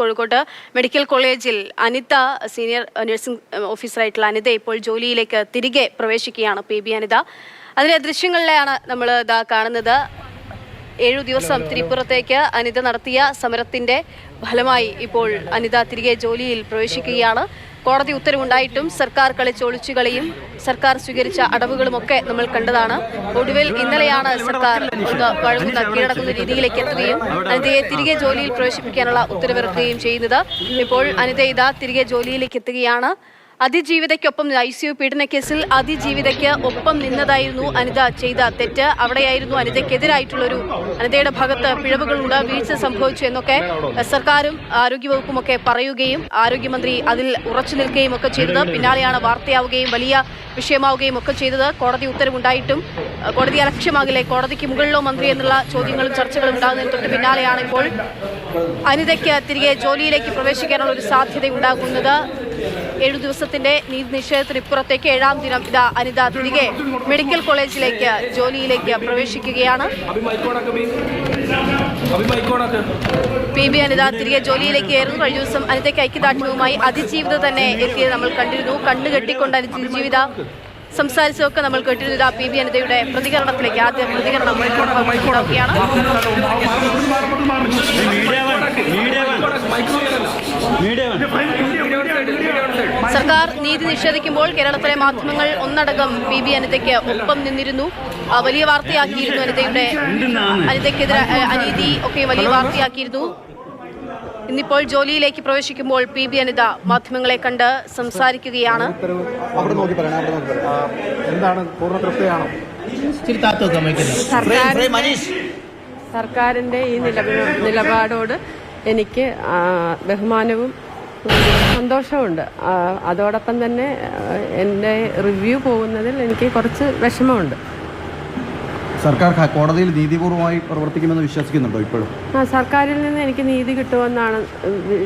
കോഴിക്കോട്ട് മെഡിക്കൽ കോളേജിൽ Anitha senior nursing ഓഫീസറായിട്ടുള്ള അനിത ഇപ്പോൾ ജോലിയിലേക്ക് തിരികെ പ്രവേശിക്കുകയാണ് പി ബി അനിത. അതിലെ ദൃശ്യങ്ങളിലാണ് നമ്മൾ ഇതാ കാണുന്നത്. ഏഴു ദിവസം തിരുപ്പുറത്തേക്ക് അനിത നടത്തിയ സമരത്തിന്റെ ഫലമായി ഇപ്പോൾ അനിത തിരികെ ജോലിയിൽ പ്രവേശിക്കുകയാണ്. കോടതി ഉത്തരവുണ്ടായിട്ടും സർക്കാർ കളിച്ച ഒളിച്ചുകളിയും സർക്കാർ സ്വീകരിച്ച അടവുകളുമൊക്കെ നമ്മൾ കണ്ടതാണ്. ഒടുവിൽ ഇന്നലെയാണ് സർക്കാർ ഒന്ന് വഴങ്ങുന്ന കീഴടക്കുന്ന രീതിയിലേക്ക് എത്തുകയും അനിതയെ തിരികെ ജോലിയിൽ പ്രവേശിപ്പിക്കാനുള്ള ഉത്തരവിറക്കുകയും ചെയ്യുന്നത്. ഇപ്പോൾ അനിത ഇതാ തിരികെ ജോലിയിലേക്ക് എത്തുകയാണ്. അതിജീവിതയ്ക്കൊപ്പം ഐ സി യു പീഡനക്കേസിൽ അതിജീവിതയ്ക്ക് ഒപ്പം നിന്നതായിരുന്നു അനിത ചെയ്ത തെറ്റ്. അവിടെയായിരുന്നു അനിതയ്ക്കെതിരായിട്ടുള്ളൊരു അനിതയുടെ ഭാഗത്ത് പിഴവുകളുണ്ട് വീഴ്ച സംഭവിച്ചു എന്നൊക്കെ സർക്കാരും ആരോഗ്യവകുപ്പും ഒക്കെ പറയുകയും ആരോഗ്യമന്ത്രി അതിൽ ഉറച്ചു നിൽക്കുകയും ഒക്കെ ചെയ്തത്. പിന്നാലെയാണ് വാർത്തയാവുകയും വലിയ വിഷയമാവുകയും ഒക്കെ ചെയ്തത്. കോടതി ഉത്തരവുണ്ടായിട്ടും കോടതി അലക്ഷ്യമാകില്ലേ? കോടതിക്ക് മുകളിലോ മന്ത്രി എന്നുള്ള ചോദ്യങ്ങളും ചർച്ചകളും ഉണ്ടാകുന്നതിന് തൊട്ട് പിന്നാലെയാണ് ഇപ്പോൾ അനിതയ്ക്ക് തിരികെ ജോലിയിലേക്ക് പ്രവേശിക്കാനുള്ള ഒരു സാധ്യത ഉണ്ടാകുന്നത് ഏഴു ദിവസത്തിന്റെ നീതി നിഷേധത്തിന് ഇപ്പുറത്തേക്ക് ഏഴാം ദിനം ഇതാ അനിത തിരികെ മെഡിക്കൽ കോളേജിലേക്ക് ജോലിയിലേക്ക് പ്രവേശിക്കുകയാണ്. പി ബി അനിത തിരികെ ജോലിയിലേക്ക് ആയിരുന്നു കഴിഞ്ഞ ദിവസം അനിതയ്ക്ക് ഐക്യദാർഢ്യവുമായി അതിജീവിത തന്നെ എത്തിയത് നമ്മൾ കണ്ടിരുന്നു. കണ്ണുകെട്ടിക്കൊണ്ട് അതിജീവിത സംസാരിച്ചതൊക്കെ നമ്മൾ കേട്ടിരുന്നത് പി ബി അനിതയുടെ പ്രതികരണത്തിലേക്ക് ആദ്യം പ്രതികരണം മീഡിയ മീഡിയ സർക്കാർ നീതി നിഷേധിക്കുമ്പോൾ കേരളത്തിലെ മാധ്യമങ്ങൾ ഒന്നടങ്കം പി ബി അനിതയ്ക്ക് ഒപ്പം നിന്നിരുന്നു. വലിയ വാർത്തയാക്കിയിരുന്നു അനിതയുടെ അനിതയ്ക്കെതിരെ അനീതി ഒക്കെ വലിയ വാർത്തയാക്കിയിരുന്നു. ഇന്നിപ്പോൾ ജോലിയിലേക്ക് പ്രവേശിക്കുമ്പോൾ പി ബി അനിത മാധ്യമങ്ങളെ കണ്ട് സംസാരിക്കുകയാണ്. അവിടെ നോക്കി പറയണം അവിടെ നോക്കി പറയണം. എന്താണ് പൂർണ തൃപ്തിയാണോ? സർക്കാരിന്റെ ഈ നിലപാടോട് എനിക്ക് ബഹുമാനവും ആ, അതോടൊപ്പം തന്നെ എന്റെ റിവ്യൂ പോകുന്നതിൽ എനിക്ക് കുറച്ച് വിഷമമുണ്ട്. സർക്കാർ കോടതിയിൽ നീതിപൂർവമായി പ്രവർത്തിക്കുമെന്ന് വിശ്വസിക്കുന്നുണ്ടോ ഇപ്പോഴും? ആ, സർക്കാരിൽ നിന്ന് എനിക്ക് നീതി കിട്ടുമെന്നാണ്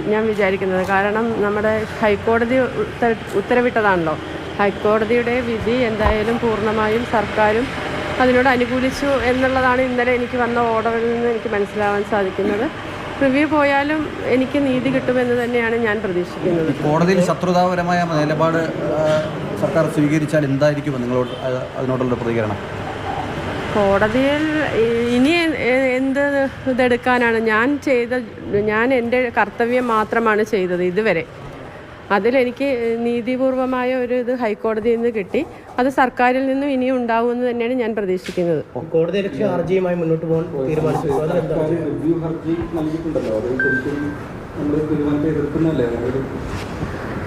ഞാൻ വിചാരിക്കുന്നത്. കാരണം നമ്മുടെ ഹൈക്കോടതി ഉത്തര- ഉത്തരവിട്ടതാണല്ലോ. ഹൈക്കോടതിയുടെ വിധി എന്തായാലും പൂർണമായും സർക്കാരും അതിനോട് അനുകൂലിച്ചു എന്നുള്ളതാണ് ഇന്നലെ എനിക്ക് വന്ന ഓർഡറിൽ നിന്ന് എനിക്ക് മനസ്സിലാവാൻ സാധിക്കുന്നത്. റിവ്യൂ പോയാലും എനിക്ക് നീതി കിട്ടുമെന്ന് തന്നെയാണ് ഞാൻ പ്രതീക്ഷിക്കുന്നത്. കോടതിയിൽ ശത്രുതാപരമായ നിലപാട് സർക്കാർ സ്വീകരിച്ചാൽ എന്തായിരിക്കും നിങ്ങളോട് അതിനോടുള്ള പ്രതികരണം? കോടതിയിൽ ഇനി എന്ത് ഇതെടുക്കാനാണ്? ഞാൻ ചെയ്ത ഞാൻ എന്റെ കർത്തവ്യം മാത്രമാണ് ചെയ്തത് ഇതുവരെ. അതിലെനിക്ക് നീതിപൂർവമായ ഒരു ഇത് ഹൈക്കോടതിയിൽ നിന്ന് കിട്ടി. അത് സർക്കാരിൽ നിന്നും ഇനിയും ഉണ്ടാവുമെന്ന് തന്നെയാണ് ഞാൻ പ്രതീക്ഷിക്കുന്നത്. കോടതി ലക്ഷ്യ ഹർജിയുമായി മുന്നോട്ട് പോകാൻ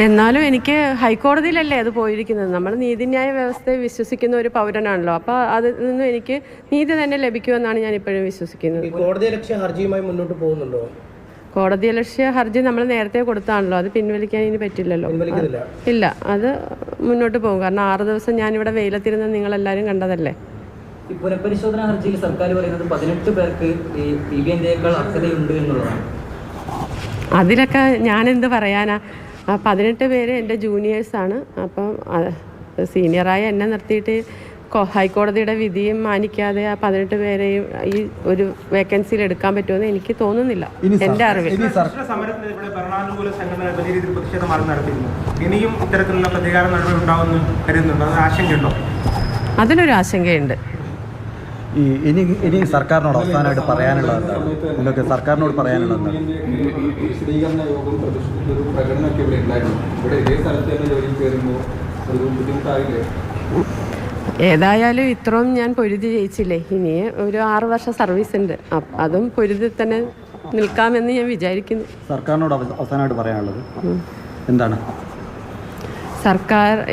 എന്നാലും എനിക്ക് ഹൈക്കോടതിയിലല്ലേ അത് പോയിരിക്കുന്നത്. നമ്മൾ നീതിന്യായ വ്യവസ്ഥയെ വിശ്വസിക്കുന്ന ഒരു പൗരനാണല്ലോ. അപ്പോൾ അതിൽ നിന്നും എനിക്ക് നീതി തന്നെ ലഭിക്കുമെന്നാണ് ഞാൻ ഇപ്പോഴും വിശ്വസിക്കുന്നത്. കോടതി ലക്ഷ്യ ഹർജിയുമായി മുന്നോട്ട് പോകുന്നുണ്ടോ? കോടതി ലക്ഷ്യ ഹർജി നമ്മൾ നേരത്തെ കൊടുത്താണല്ലോ. അത് പിൻവലിക്കാൻ ഇനി പറ്റില്ലല്ലോ. ഇല്ല. അത് മുന്നോട്ട് പോകും. കാരണം ആറ് ദിവസം ഞാൻ ഞാനിവിടെ വെയിലത്തിരുന്ന് നിങ്ങളെല്ലാവരും കണ്ടതല്ലേ. ഈ പുനഃപരിശോധനാ ഹർജിയിൽ സർക്കാർ പറയുന്നത് പതിനെട്ട് പേർക്ക് ഈ പി ബി എന്തേക്കാൾ അർഹതയുണ്ട് എന്നുള്ളതാണ്. അതിലൊക്കെ ഞാനെന്ത് പറയാനാ? പതിനെട്ട് പേര് എന്റെ ജൂനിയേഴ്സാണ്. അപ്പം സീനിയറായ എന്നെ നിർത്തിയിട്ട് ഹൈക്കോടതിയുടെ വിധിയും മാനിക്കാതെ ആ പതിനെട്ട് പേരെയും ഈ ഒരു വേക്കൻസിയിൽ എടുക്കാൻ പറ്റുമെന്ന് എനിക്ക് തോന്നുന്നില്ല. എന്റെ അറിവിൽ. നടത്തിയിരുന്നു ഇനിയും ഇത്തരത്തിലുള്ള പ്രതികാര നടപടി ഉണ്ടാവുമെന്ന് കരുതുന്നുണ്ടോ. അത് ആശങ്കയുണ്ടോ? അതിലൊരു ആശങ്കയുണ്ട്. ഈ ഇനി ഇനി സർക്കാരിനോട് അവസാനമായിട്ട് പറയാനുള്ളത് എന്താണ് നിങ്ങൾക്ക് സർക്കാരിനോട് പറയാനുള്ളത് എന്താണ് വിശദീകരണ യോഗം ഒരു പ്രകടനമൊക്കെ ഇവിടെ ഉണ്ടായിരുന്നു. ഇവിടെ ഇതേ സ്ഥലത്ത് തന്നെ ജോലിയിൽ കയറുമ്പോൾ ഒരു ബുദ്ധിമുട്ടായില്ലേ? ഏതായാലും ഇത്രയും ഞാൻ പൊരുതി ജയിച്ചില്ലേ? ഇനി ഒരു ആറ് വർഷം സർവീസ് ഉണ്ട്. അതും പൊരുതി തന്നെ നിൽക്കാമെന്ന് ഞാൻ വിചാരിക്കുന്നു. സർക്കാരിനോട് അവ- അവസാനമായിട്ട് പറയാനുള്ളത് എന്താണ്? സർക്കാർ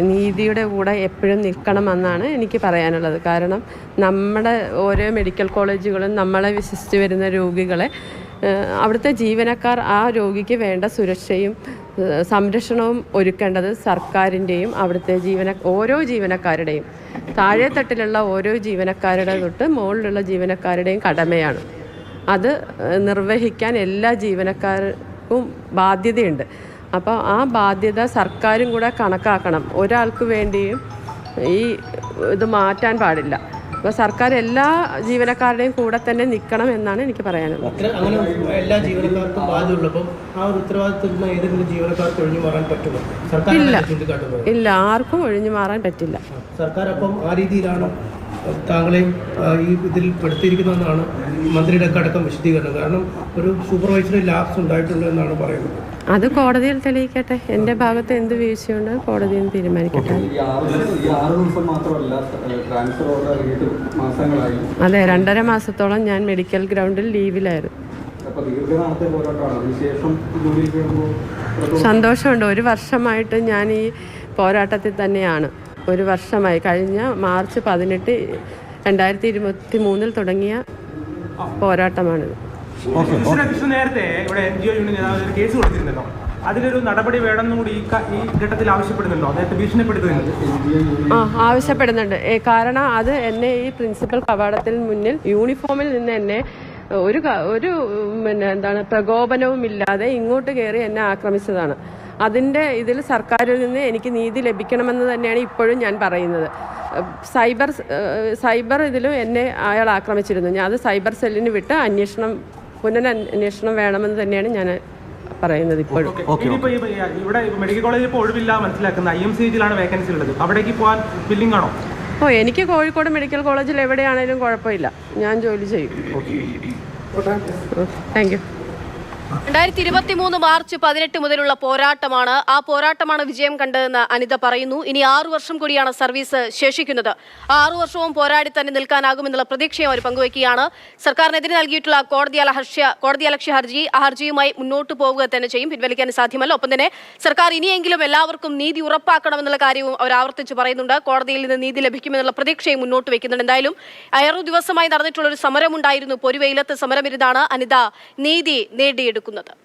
നീതിയുടെ കൂടെ എപ്പോഴും നിൽക്കണമെന്നാണ് എനിക്ക് പറയാനുള്ളത്. കാരണം നമ്മുടെ ഓരോ മെഡിക്കൽ കോളേജുകളും നമ്മളെ വിശ്വസിച്ച് വരുന്ന രോഗികളെ അവിടുത്തെ ജീവനക്കാർ ആ രോഗിക്ക് വേണ്ട സുരക്ഷയും സംരക്ഷണവും ഒരുക്കേണ്ടത് സർക്കാരിന്റെയും അവിടുത്തെ ജീവന ഓരോ ജീവനക്കാരുടെയും. താഴെത്തട്ടിലുള്ള ഓരോ ജീവനക്കാരുടെ തൊട്ട് മുകളിലുള്ള ജീവനക്കാരുടെയും കടമയാണ്. അത് നിർവഹിക്കാൻ എല്ലാ ജീവനക്കാർക്കും ബാധ്യതയുണ്ട്. അപ്പോൾ ആ ബാധ്യത സർക്കാരും കൂടെ കണക്കാക്കണം. ഒരാൾക്ക് വേണ്ടിയും ഈ ഇത് മാറ്റാൻ പാടില്ല. അപ്പോൾ സർക്കാർ എല്ലാ ജീവനക്കാരുടെയും കൂടെ തന്നെ നിൽക്കണം എന്നാണ് എനിക്ക് പറയാനുള്ളത്. അങ്ങനെ എല്ലാ ജീവനക്കാർക്കും ആ ഒരു ഉത്തരവാദിത്തത്തിൽ നിന്ന് ഏതെങ്കിലും ജീവനക്കാർക്ക് ഒഴിഞ്ഞു മാറാൻ പറ്റുമോ? സർക്കാർ ഇല്ല. ഇല്ല ആർക്കും ഒഴിഞ്ഞു മാറാൻ പറ്റില്ല. സർക്കാർ അപ്പം ആ രീതിയിലാണ് താങ്കളെയും ഈ ഇതിൽ പെടുത്തിയിരിക്കുന്നതെന്നാണ് മന്ത്രിയുടെ അടക്കം വിശദീകരണം. കാരണം ഒരു സൂപ്പർവൈസറി ലാബ്സ് ഉണ്ടായിട്ടുണ്ട് എന്നാണ് പറയുന്നത്. അത് കോടതിയിൽ തെളിയിക്കട്ടെ. എന്റെ ഭാഗത്ത് എന്ത് വീഴ്ചയുണ്ട് കോടതിയിൽ തീരുമാനിക്കട്ടെ. അതെ രണ്ടര മാസത്തോളം ഞാൻ മെഡിക്കൽ ഗ്രൗണ്ടിൽ ലീവിലായിരുന്നു സന്തോഷമുണ്ട്. ഒരു വർഷമായിട്ട് ഞാൻ ഈ പോരാട്ടത്തിൽ തന്നെയാണ്. ഒരു വർഷമായി. കഴിഞ്ഞ മാർച്ച് പതിനെട്ട് രണ്ടായിരത്തി ഇരുപത്തി മൂന്നിൽ തുടങ്ങിയ പോരാട്ടമാണിത്. നേരത്തെ ഇവിടെ എൻ ജി ഒ യൂണിയൻ നേതാവ് ഒരു കേസ് കൊടുത്തിരുന്നല്ലോ. അതിലൊരു നടപടി വേണമെന്നും കൂടി ഈ ഘട്ടത്തിൽ ആവശ്യപ്പെടുന്നുണ്ടോ? അദ്ദേഹത്തെ ഭീഷണിപ്പെടുത്തുന്നുണ്ട്? ആ ആവശ്യപ്പെടുന്നുണ്ട്. കാരണം അത് എന്നെ ഈ പ്രിൻസിപ്പൽ കവാടത്തിൽ മുന്നിൽ യൂണിഫോമിൽ നിന്ന് എന്നെ ഒരു ഒരു പിന്നെ എന്താണ് പ്രകോപനവും ഇല്ലാതെ ഇങ്ങോട്ട് കയറി എന്നെ ആക്രമിച്ചതാണ്. അതിന്റെ ഇതിൽ സർക്കാരിൽ നിന്ന് എനിക്ക് നീതി ലഭിക്കണമെന്ന് തന്നെയാണ് ഇപ്പോഴും ഞാൻ പറയുന്നത്. സൈബർ സൈബർ ഇതിലും എന്നെ അയാൾ ആക്രമിച്ചിരുന്നു. ഞാൻ അത് സൈബർ സെല്ലിന് വിട്ട് അന്വേഷണം പുനരന്വേഷണം വേണമെന്ന് തന്നെയാണ് ഞാൻ പറയുന്നത് ഇപ്പോഴും. ഇവിടെ മെഡിക്കൽ കോളേജിൽ ഇപ്പോൾ ഒഴിവില്ല മനസ്സിലാക്കുന്ന ഐ എം സി ജിയിലാണ് വേക്കൻസി ഉള്ളത്. അവിടേക്ക് പോകാൻ ബില്ലിംഗ് ആണോ? ഓ എനിക്ക് കോഴിക്കോട് മെഡിക്കൽ കോളേജിൽ എവിടെയാണേലും കുഴപ്പമില്ല. ഞാൻ ജോലി ചെയ്യും. Thank you. രണ്ടായിരത്തി ഇരുപത്തി മൂന്ന് മാർച്ച് പതിനെട്ട് മുതലുള്ള പോരാട്ടമാണ്. ആ പോരാട്ടമാണ് വിജയം കണ്ടതെന്ന് അനിത പറയുന്നു. ഇനി ആറു വർഷം കൂടിയാണ് സർവീസ് ശേഷിക്കുന്നത്. ആ ആറു വർഷവും പോരാടി തന്നെ നിൽക്കാനാകുമെന്നുള്ള പ്രതീക്ഷയും അവർ പങ്കുവയ്ക്കുകയാണ്. സർക്കാരിനെതിരെ നൽകിയിട്ടുള്ള കോടതിയല ഹർഷ്യ കോടതി ഹർജി ആ ഹർജിയുമായി മുന്നോട്ട് പോവുക തന്നെ ചെയ്യും. പിൻവലിക്കാൻ സാധ്യമല്ല. ഒപ്പം തന്നെ സർക്കാർ ഇനിയെങ്കിലും എല്ലാവർക്കും നീതി ഉറപ്പാക്കണമെന്നുള്ള കാര്യവും അവർ ആവർത്തിച്ച് പറയുന്നുണ്ട്. കോടതിയിൽ നിന്ന് നീതി ലഭിക്കുമെന്നുള്ള പ്രതീക്ഷയും മുന്നോട്ട് വയ്ക്കുന്നുണ്ട്. എന്തായാലും അയറു ദിവസമായി നടന്നിട്ടുള്ള ഒരു സമരമുണ്ടായിരുന്നു. പൊരുവെയിലത്ത് സമരമിരുന്നാണ് അനിത നീതി നേടിയെടുക്കുന്നത്. ഏറ്റെടുക്കുന്നത്